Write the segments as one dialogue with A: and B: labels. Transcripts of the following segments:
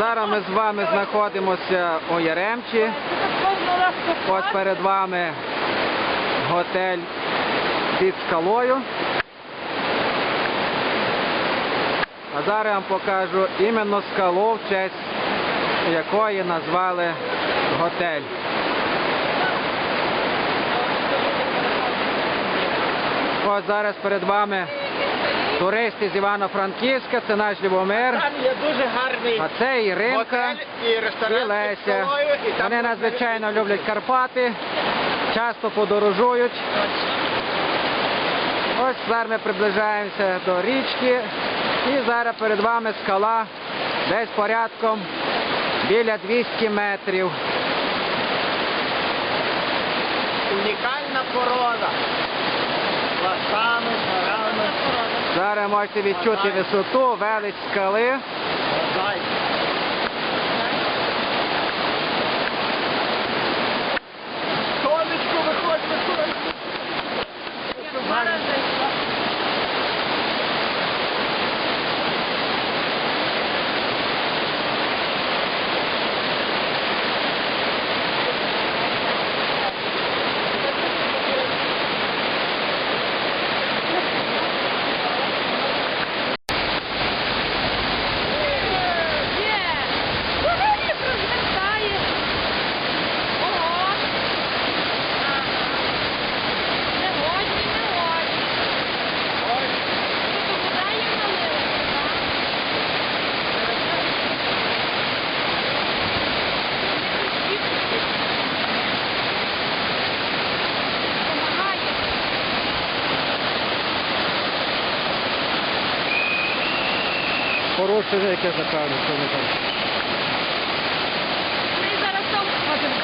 A: Зараз ми з вами знаходимося у Яремчі. Ось перед вами готель під скалою. А зараз я вам покажу іменно скалу, в честь якої назвали готель. Ось зараз перед вами туристи з Івано-Франківська, це наш Любомир,
B: Там є дуже гарний
A: а це Іринка
B: готель і
A: і Леся.
B: і
A: Вони надзвичайно люблять Карпати, часто подорожують. Ось зараз ми приближаємося до річки. І зараз перед вами скала десь порядком біля 200 метрів.
B: Унікальна порода. Горами.
A: Зараз можете відчути висоту, велич скали. Порушення яке заправлю, що не так.
C: Ми зараз там можемо.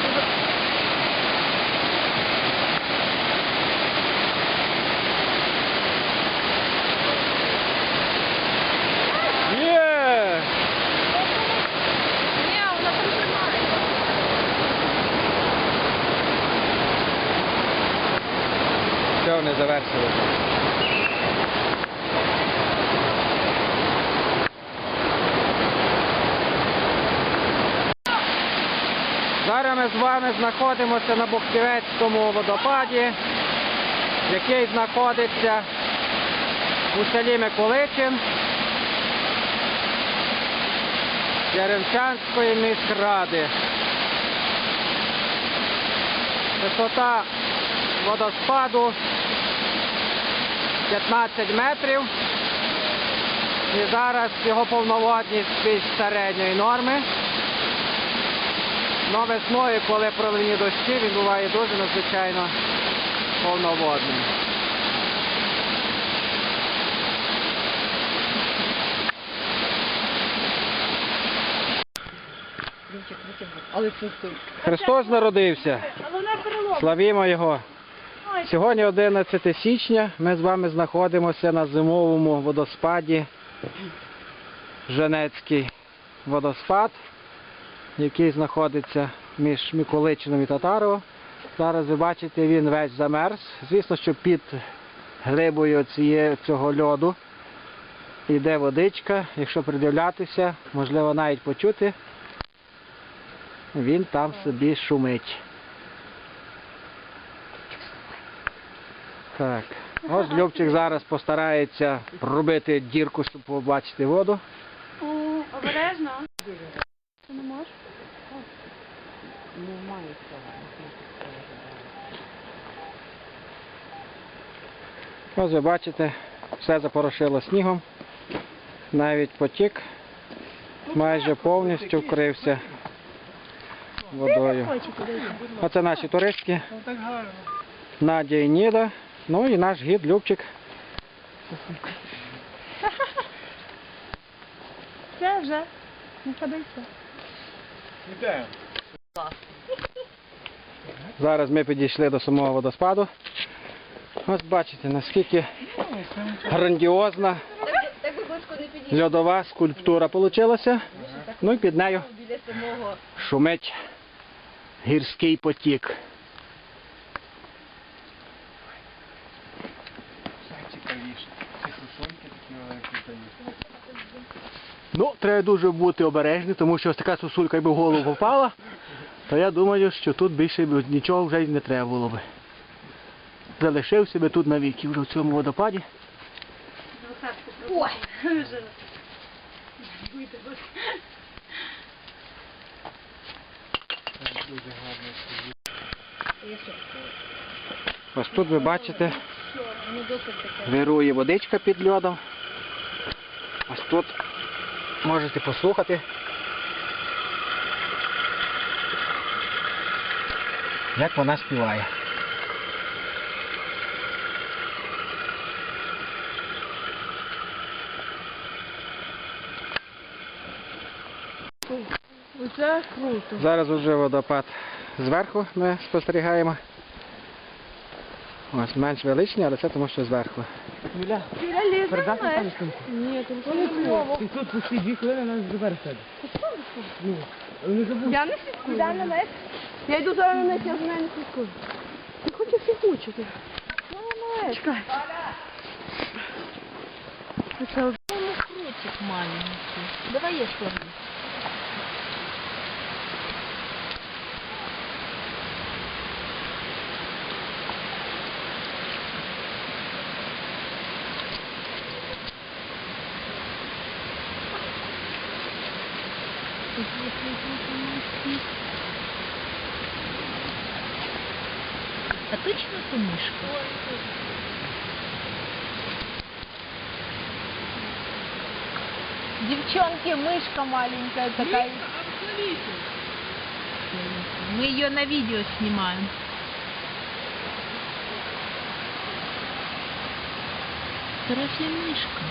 A: Є!
C: Ні, вона там тримає.
A: Все, вони завершили. Зараз ми з вами знаходимося на Бухтівецькому водопаді, який знаходиться у селі Миколичин Яремчанської міськради. Висота водоспаду 15 метрів. І зараз його повноводність більш середньої норми. Но весною, коли проливні дощі, він буває дуже надзвичайно повноводним. Христос народився. Славімо Його. Сьогодні 11 січня. Ми з вами знаходимося на зимовому водоспаді. Женецький водоспад, який знаходиться між Миколичином і Татарово. Зараз ви бачите, він весь замерз. Звісно, що під глибою цієї, цього льоду йде водичка. Якщо придивлятися, можливо навіть почути, він там собі шумить. Так. Ось Любчик зараз постарається пробити дірку, щоб побачити воду.
C: Обережно. Ти не можеш?
D: Немає цього.
A: Ось ви бачите, все запорошило снігом. Навіть потік майже повністю вкрився водою. Оце наші туристки. Надя і Ніда. Ну і наш гід Любчик.
C: Все вже. Не ходиться.
A: Зараз ми підійшли до самого водоспаду. Ось бачите, наскільки грандіозна льодова скульптура вийшла. Ну і під нею шумить гірський потік. Ну, треба дуже бути обережним, тому що ось така сосулька якби в голову попала, то я думаю, що тут більше б нічого вже й не треба було би. Залишився би тут навіки вже в цьому водопаді.
C: Ой.
A: Ось тут ви бачите, вирує водичка під льодом. Ось тут можете послухати. Як вона співає.
C: Оце круто.
A: Зараз вже водопад зверху ми спостерігаємо. Ось менш величний, але це тому що зверху.
C: Юля лізе Ні, тут не слово.
B: Ти тут пусти дві хвилини нас забере себе.
C: Я не слідкую. Я. Я йду зараз на них, я за нею не слідкую. Не хочу всіх мучити. Чекай. Це
D: Крутик маленький. Давай я сложу. А точно то мышка? Девчонки, мышка маленькая такая. Мы ее на видео снимаем. Хорошая мышка.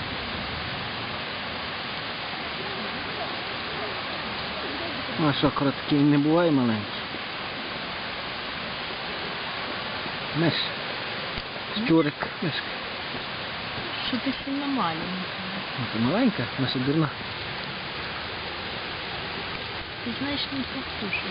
A: Ну а що, короткий не буває маленький. Миш. Стюрик. мишка.
D: Что ти сильно маленькая.
A: Ну, то маленька, наша дурна.
D: Ты знаешь, не похожа.